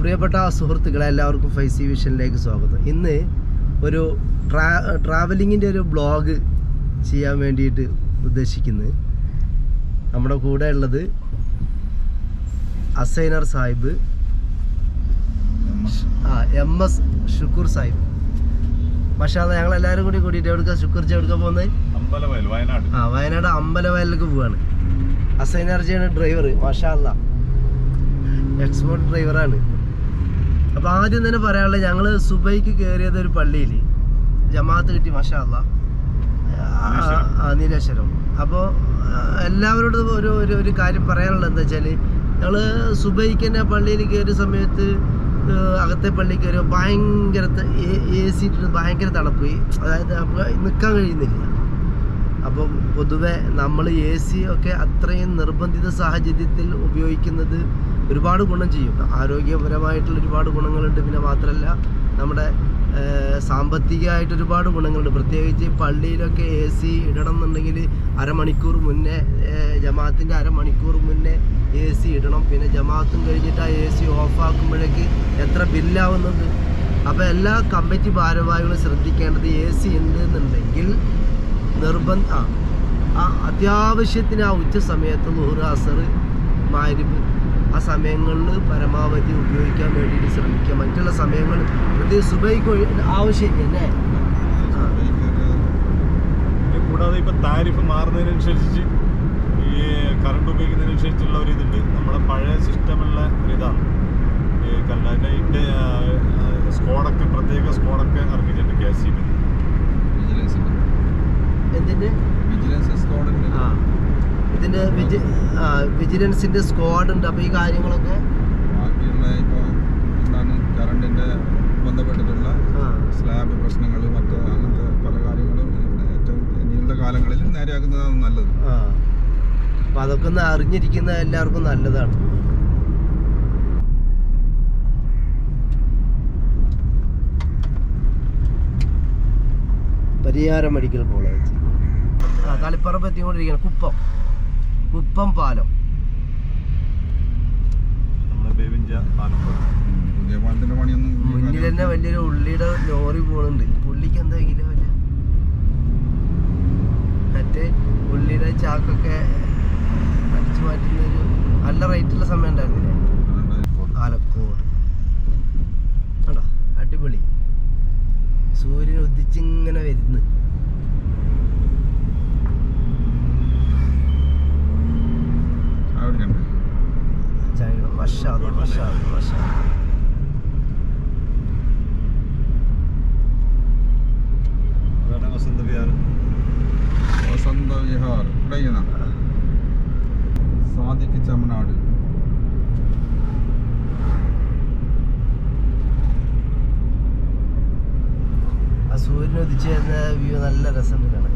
പ്രിയപ്പെട്ട സുഹൃത്തുക്കളെ എല്ലാവർക്കും ഫൈസി വിഷനിലേക്ക് സ്വാഗതം. ഇന്ന് ഒരു ട്രാ ട്രാവലിങ്ങിന്റെ ഒരു ബ്ലോഗ് ചെയ്യാൻ വേണ്ടിയിട്ട് ഉദ്ദേശിക്കുന്നു. നമ്മുടെ കൂടെ ഉള്ളത് അസൈനർ സാഹിബ് ആ എം എസ് ഷുക്കൂർ സാഹിബ്. പക്ഷേ ഞങ്ങൾ എല്ലാവരും കൂടി കൂടിയിട്ട് എവിടുക്ക ഷുക്കൂർ എവിടുക്ക പോകുന്നത്? ആ വയനാട് അമ്പലവയലിലേക്ക് പോവാണ്. അസൈനർജിയാണ് ഡ്രൈവർ മാഷാ അല്ല എക്സ്പോർട്ട് ഡ്രൈവറാണ്. അപ്പോൾ ആദ്യം തന്നെ പറയാനുള്ളത് ഞങ്ങൾ സുബൈക്ക് കയറിയത് ഒരു പള്ളിയിൽ ജമാഅത്ത് കിട്ടി മാഷാ അല്ല നീലേശ്വരം. അപ്പോ അപ്പോൾ എല്ലാവരോടും ഒരു ഒരു ഒരു കാര്യം പറയാനുള്ളത് എന്താ വെച്ചാൽ ഞങ്ങൾ സുബൈക്ക് തന്നെ പള്ളിയിൽ കയറിയ സമയത്ത് അകത്തെ പള്ളി കയറിയോ ഭയങ്കര എ സി ഇട്ടിട്ട് ഭയങ്കര തണുപ്പ്. അതായത് നമുക്ക് നിൽക്കാൻ കഴിയുന്നില്ല. അപ്പം പൊതുവെ നമ്മൾ എ സി ഒക്കെ അത്രയും നിർബന്ധിത സാഹചര്യത്തിൽ ഉപയോഗിക്കുന്നത് ഒരുപാട് ഗുണം ചെയ്യും. ആരോഗ്യപരമായിട്ടുള്ള ഒരുപാട് ഗുണങ്ങളുണ്ട്. പിന്നെ മാത്രമല്ല നമ്മുടെ സാമ്പത്തികമായിട്ട് ഒരുപാട് ഗുണങ്ങളുണ്ട്. പ്രത്യേകിച്ച് പള്ളിയിലൊക്കെ എ സി ഇടണം എന്നുണ്ടെങ്കിൽ അരമണിക്കൂർ മുന്നേ ജമാഅത്തിന്റെ അരമണിക്കൂർ മുന്നേ എ സി ഇടണം. പിന്നെ ജമാഅത്തും കഴിഞ്ഞിട്ട് ആ എ സി ഓഫാക്കുമ്പോഴേക്ക് എത്ര ബില്ലാവുന്നുണ്ട്? അപ്പോൾ എല്ലാ കമ്മിറ്റി ഭാരവാഹികളും ശ്രദ്ധിക്കേണ്ടത് എ സി ഉണ്ട് എന്നുണ്ടെങ്കിൽ നിർബന്ധ ആ അത്യാവശ്യത്തിന് ആ ഉച്ച സമയത്ത് ആ സമയങ്ങളിൽ പരമാവധി ഉപയോഗിക്കാൻ വേണ്ടിയിട്ട് ശ്രമിക്കുക. മറ്റുള്ള സമയങ്ങൾ പ്രത്യേകിച്ച് സുബൈക്ക് ആവശ്യമില്ല അല്ലേ? കൂടാതെ ഇപ്പൊ താരിഫ് മാറുന്നതിനനുസരിച്ച് ഈ കറണ്ട് ഉപയോഗിക്കുന്നതിനനുസരിച്ചുള്ള ഒരു ഇതുണ്ട്. നമ്മുടെ പഴയ സിസ്റ്റമുള്ള ഒരു ഇതാണ്. ഈ കല്ലാന്റെ സ്കോഡൊക്കെ പ്രത്യേക സ്കോഡൊക്കെ ഇറക്കിയിട്ടുണ്ട് കെ സി ബി. എന്തിന്റെ? വിജിലൻസ് സ്ക്വാഡിന്റെ ഇതിന്റെ വിജി ആ വിജിലൻസിന്റെ സ്ക്വാഡ് ഉണ്ട്. അപ്പോൾ ഈ കാര്യങ്ങളൊക്കെ ബാക്കിയുള്ള ഇപ്പോൾ എന്താണ് കറണ്ടിന്റെ ബന്ധപ്പെട്ടിട്ടുള്ള സ്ലാബ് പ്രശ്നങ്ങൾ മറ്റ് അങ്ങനത്തെ പല കാര്യങ്ങളും ഏറ്റവും ഇനിയുള്ള കാലങ്ങളിൽ നേരെയാക്കുന്നതാണ് നല്ലത്. അപ്പം അതൊക്കെ ഒന്ന് അറിഞ്ഞിരിക്കുന്ന എല്ലാവർക്കും നല്ലതാണ്. Pariyaram medical college. ആ കളിപ്പറമ്പ് എത്തിക്കൊണ്ടിരിക്കുകയാണ്. കുപ്പം. കുപ്പം പാലം. മുന്നിൽ തന്നെ വലിയൊരു ഉള്ളിയുടെ ലോറി പോണുണ്ട്. പുള്ളിക്ക് എന്താ കിലോ വില മറ്റേ ഉള്ളിയുടെ ചാക്കൊക്കെ അടിച്ചു മാറ്റുന്ന ഒരു നല്ല റേറ്റുള്ള സമയം ഉണ്ടായിരുന്നില്ലേ? ആലക്കോട് കണ്ടോ? അടിപൊളി. സൂര്യൻ ഉദിച്ചിങ്ങനെ വരുന്നു അവിടെ ഉണ്ട്. മഷാദ് മഷാദ് മഷാദ് അതാണ് വസന്ത വിഹാർ വസന്ത വിഹാർ ഇവിടെ ചെയ്യുന്ന സാദിക്ക് ചമനാട് ആ സൂര്യൻ ഉദിച്ച് വരുന്ന വ്യൂ നല്ല രസമുണ്ട് കാണാൻ.